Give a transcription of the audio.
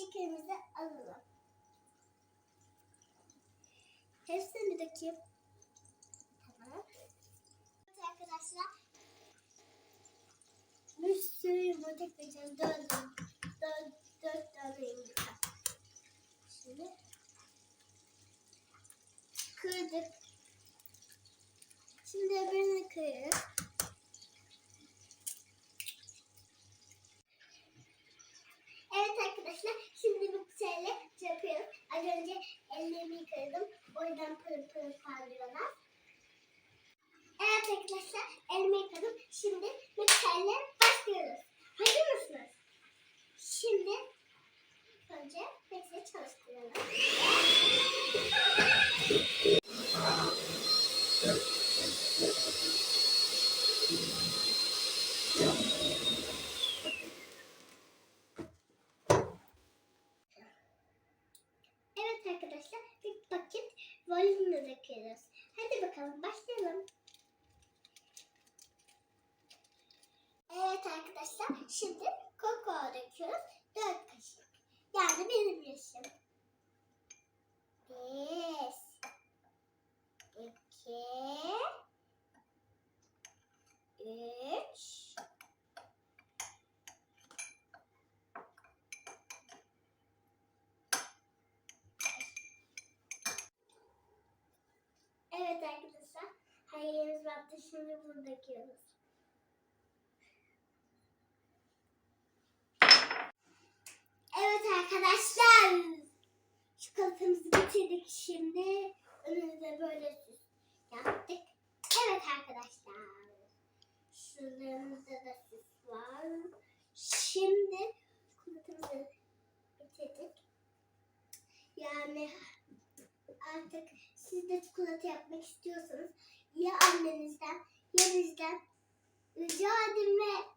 elimize alalım. Hepsini dökeyim. Tamam. Evet arkadaşlar. Bir sürü yumurta koyacağız. Dört, dört, dört tane yumurta. Şimdi kırdık. Şimdi öbürünü kırıyoruz. Evet arkadaşlar şimdi bu şeyle yapıyorum. Az önce ellerimi yıkadım. O yüzden pırıl pırıl parlıyorlar. Evet arkadaşlar elimi yıkadım. Şimdi mikserle başlıyoruz. Hazır mısınız? Şimdi önce mikseri çalıştıralım. Evet arkadaşlar bir paket vanilya döküyoruz. Hadi bakalım başlayalım. Evet arkadaşlar şimdi kakao döküyoruz. 4 kaşık. Yani benim yaşım. 1 2 3 Evet arkadaşlar. Vardı. Şimdi bunu döküyoruz. Evet arkadaşlar. Çikolatamızı bitirdik şimdi. Önümüze böyle süs yaptık. Evet arkadaşlar. Şuralarımızda da süs var. Şimdi çikolatamızı bitirdik. Yani artık siz de çikolata yapmak istiyorsanız ya annenizden ya bizden rica edin ve